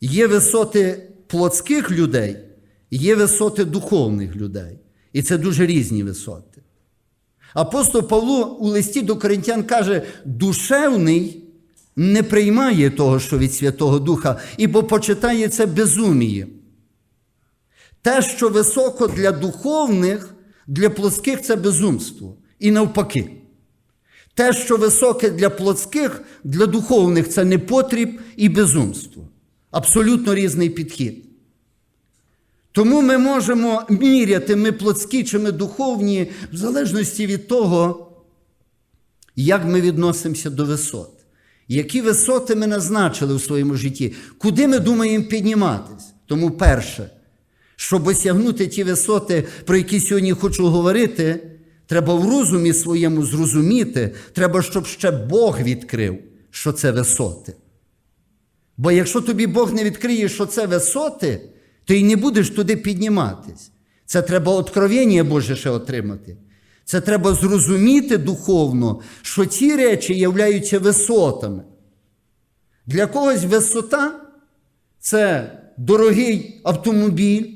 Є висоти плотських людей, є висоти духовних людей. І це дуже різні висоти. Апостол Павло у листі до Коринтян каже: душевний не приймає того, що від Святого Духа, ібо почитає це безуміє. Те, що високо для духовних, для плотських це безумство. І навпаки. Те, що високе для плотських, для духовних це непотріб і безумство. Абсолютно різний підхід. Тому ми можемо міряти, ми плотські чи ми духовні, в залежності від того, як ми відносимося до висот. Які висоти ми назначили у своєму житті, куди ми думаємо підніматись? Тому перше, щоб осягнути ті висоти, про які сьогодні хочу говорити, треба в розумі своєму зрозуміти, треба, щоб ще Бог відкрив, що це висоти. Бо якщо тобі Бог не відкриє, що це висоти, то й не будеш туди підніматись. Це треба откровення Боже ще отримати. Це треба зрозуміти духовно, що ці речі являються висотами. Для когось висота це дорогий автомобіль,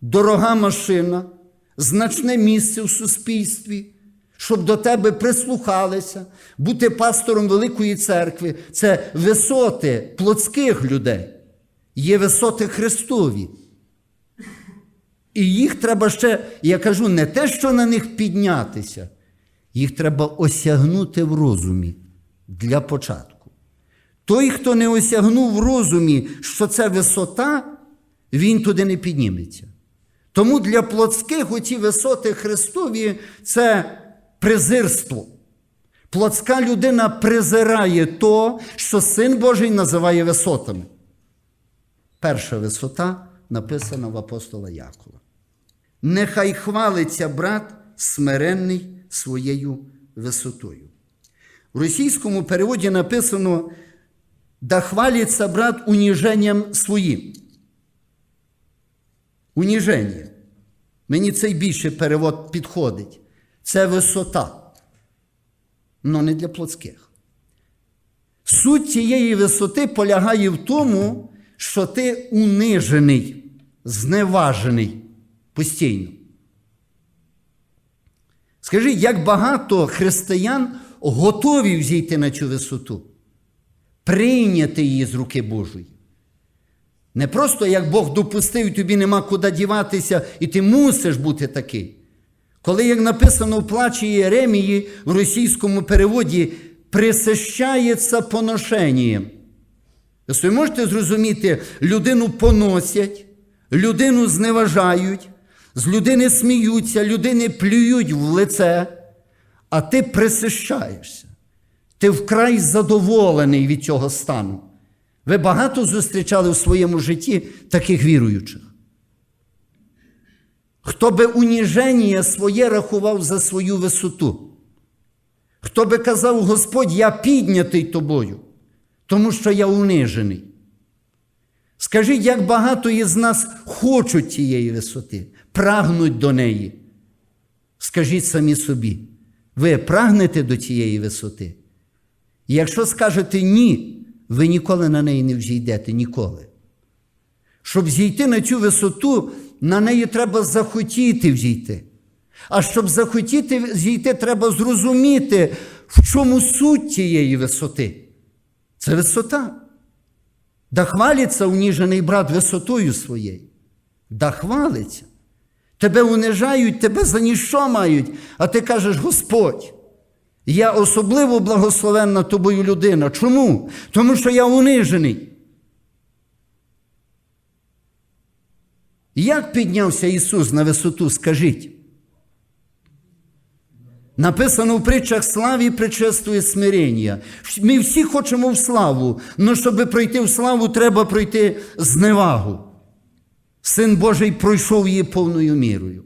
дорога машина, значне місце в суспільстві, щоб до тебе прислухалися, бути пастором Великої церкви. Це висоти плотських людей, є висоти Христові. І їх треба ще, я кажу, не те, що на них піднятися, їх треба осягнути в розумі для початку. Той, хто не осягнув в розумі, що це висота, він туди не підніметься. Тому для плотських оці висоти Христові це презирство. Плотська людина презирає то, що Син Божий називає висотами. Перша висота написана в апостола Якова. Нехай хвалиться брат смиренний своєю висотою. В російському переводі написано да хвалиться брат уніженням своїм. Уніження. Мені цей більше перевод підходить. Це висота. але не для плотських. Суть цієї висоти полягає в тому, що ти унижений, зневажений постійно. Скажи, як багато християн готові взійти на цю висоту, прийняти її з руки Божої. Не просто як Бог допустив, тобі нема куди діватися, і ти мусиш бути такий. Коли, як написано в плачі Єремії в російському переводі, присищається поношенням. Ви можете зрозуміти, людину поносять, людину зневажають, з людини сміються, людини плюють в лице, а ти присищаєшся. Ти вкрай задоволений від цього стану. Ви багато зустрічали в своєму житті таких віруючих. Хто би уніження своє рахував за свою висоту? Хто би казав, Господь, я піднятий тобою, тому що я унижений. Скажіть, як багато із нас хочуть цієї висоти, прагнуть до неї. Скажіть самі собі, ви прагнете до цієї висоти? Якщо скажете ні, ви ніколи на неї не взійдете, ніколи. Щоб зійти на цю висоту, на неї треба захотіти взійти. А щоб захотіти зійти, треба зрозуміти, в чому суть цієї висоти. Це висота. Да хвалиться уніжений брат висотою своєю. Да хвалиться. Тебе унижають, тебе за ніщо мають, а ти кажеш, Господь, я особливо благословенна тобою людина. Чому? Тому що я унижений. Як піднявся Ісус на висоту, скажіть? Написано в притчах славі причествує смирення. Ми всі хочемо в славу, але щоб пройти в славу, треба пройти зневагу. Син Божий пройшов її повною мірою.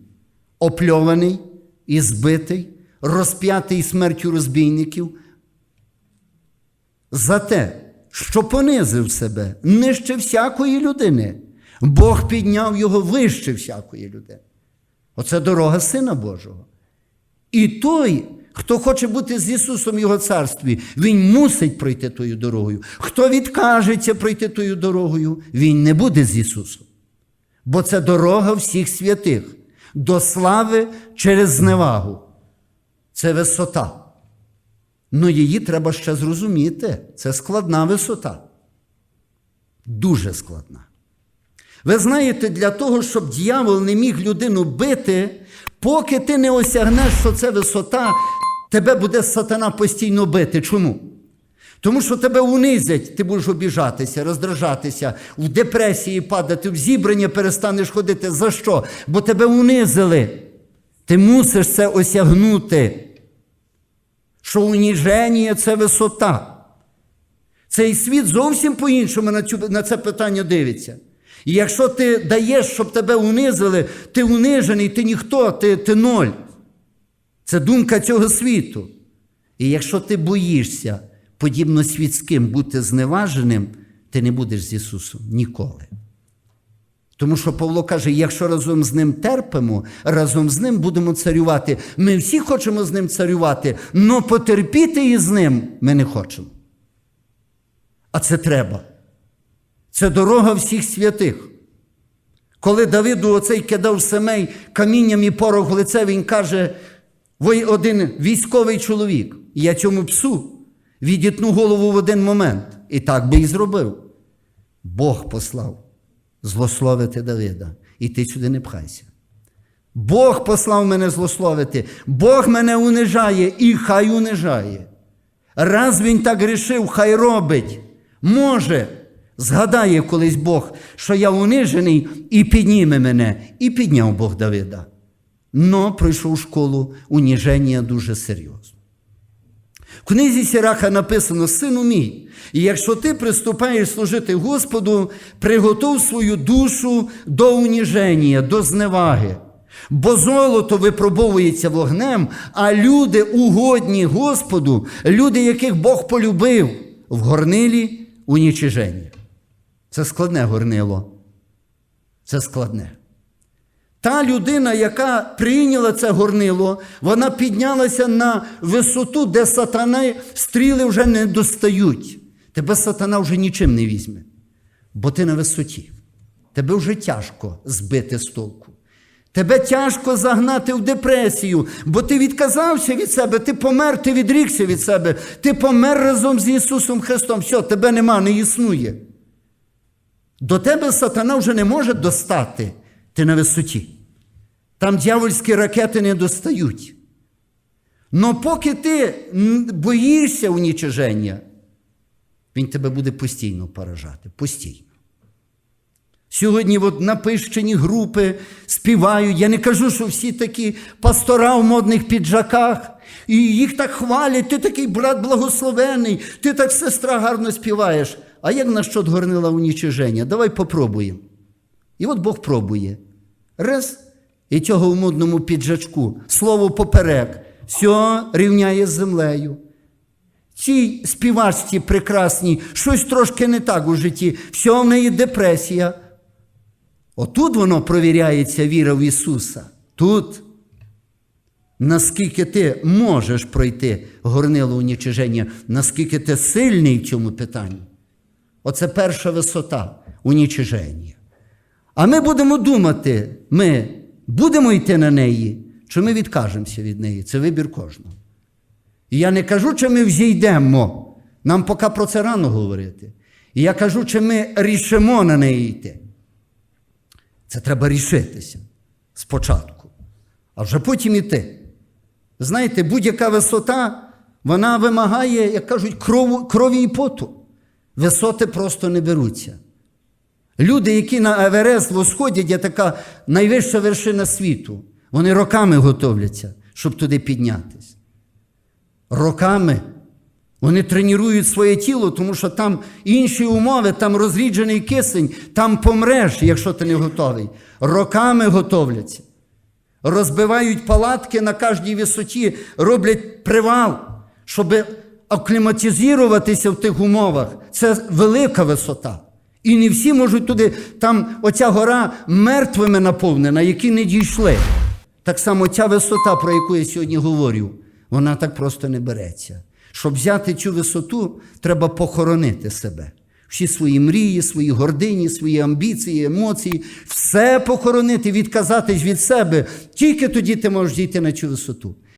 Опльований і збитий, розп'ятий смертю розбійників. За те, що понизив себе нижче всякої людини, Бог підняв його вище всякої людини. Оце дорога Сина Божого. І той, Хто хоче бути з Ісусом в Його царстві, Він мусить пройти тою дорогою. Хто відкажеться пройти тою дорогою, він не буде з Ісусом. Бо це дорога всіх святих до слави через зневагу. Це висота. Ну її треба ще зрозуміти. Це складна висота. Дуже складна. Ви знаєте, для того, щоб дьявол не міг людину бити, поки ти не осягнеш, що це висота, тебе буде сатана постійно бити. Чому? Тому що тебе унизять, ти будеш обіжатися, роздражатися, в депресії падати, в зібрання перестанеш ходити. За що? Бо тебе унизили. Ти мусиш це осягнути. Що уніження це висота. Цей світ зовсім по-іншому на, це питання дивиться. І якщо ти даєш, щоб тебе унизили, ти унижений, ти ніхто, ти, ти ноль. Це думка цього світу. І якщо ти боїшся, подібно світським, бути зневаженим, ти не будеш з Ісусом ніколи. Тому що Павло каже: якщо разом з ним терпимо, разом з ним будемо царювати. Ми всі хочемо з ним царювати, але потерпіти із ним ми не хочемо. А це треба. Це дорога всіх святих. Коли Давиду оцей кидав семей камінням і порох в лице, він каже: ви один військовий чоловік, я цьому псу відітну голову в один момент. І так би і зробив. Бог послав злословити Давида, і ти сюди не пхайся. Бог послав мене злословити, Бог мене унижає і хай унижає. Раз він так рішив, хай робить. Може, згадає колись Бог, що я унижений і підніме мене. І підняв Бог Давида. Но пройшов школу уніження дуже серйозно. В книзі Сіраха написано: Сину мій, і якщо ти приступаєш служити Господу, приготуй свою душу до уніження, до зневаги. Бо золото випробовується вогнем, а люди угодні Господу, люди, яких Бог полюбив, в горнилі унічиження. Це складне горнило. Це складне. Та людина, яка прийняла це горнило, вона піднялася на висоту, де сатани стріли вже не достають. Тебе сатана вже нічим не візьме, бо ти на висоті. Тебе вже тяжко збити з толку. Тебе тяжко загнати в депресію, бо ти відказався від себе, ти помер, ти відрікся від себе, ти помер разом з Ісусом Христом. Все, тебе нема, не існує. До тебе сатана вже не може достати, ти на висоті. Там дьявольські ракети не достають. Но поки ти боїшся унічиження, він тебе буде постійно поражати. Постійно. Сьогодні от напищені групи співають. Я не кажу, що всі такі пастора в модних піджаках, і їх так хвалять, ти такий брат благословений, ти так сестра гарно співаєш. А як насчет горнила унічиження? Давай попробуємо. І от Бог пробує. Раз, і цього в модному піджачку, слово поперек, все рівняє з землею. Цій співачці прекрасній, щось трошки не так у житті, все в неї депресія. Отут воно провіряється віра в Ісуса. Тут, наскільки ти можеш пройти горнило унічиження, наскільки ти сильний в цьому питанні. Оце перша висота унічиження. А ми будемо думати, ми будемо йти на неї, чи ми відкажемося від неї. Це вибір кожного. І я не кажу, чи ми взійдемо. Нам поки про це рано говорити. І я кажу, чи ми рішимо на неї йти. Це треба рішитися спочатку, а вже потім іти. Знаєте, будь-яка висота, вона вимагає, як кажуть, кров, крові і поту. Висоти просто не беруться. Люди, які на Еверест восходять, є така найвища вершина світу. Вони роками готовляться, щоб туди піднятися. Роками. Вони тренують своє тіло, тому що там інші умови, там розріджений кисень, там помреш, якщо ти не готовий. Роками готовляться. Розбивають палатки на кожній висоті, роблять привал, щоб акліматизуватися в тих умовах. Це велика висота. І не всі можуть туди, там оця гора мертвими наповнена, які не дійшли. Так само ця висота, про яку я сьогодні говорю, Вона так просто не береться. Щоб взяти цю висоту, треба похоронити себе. Всі свої мрії, свої гордині, свої амбіції, емоції, все похоронити, відказатись від себе. Тільки тоді ти можеш дійти на цю висоту.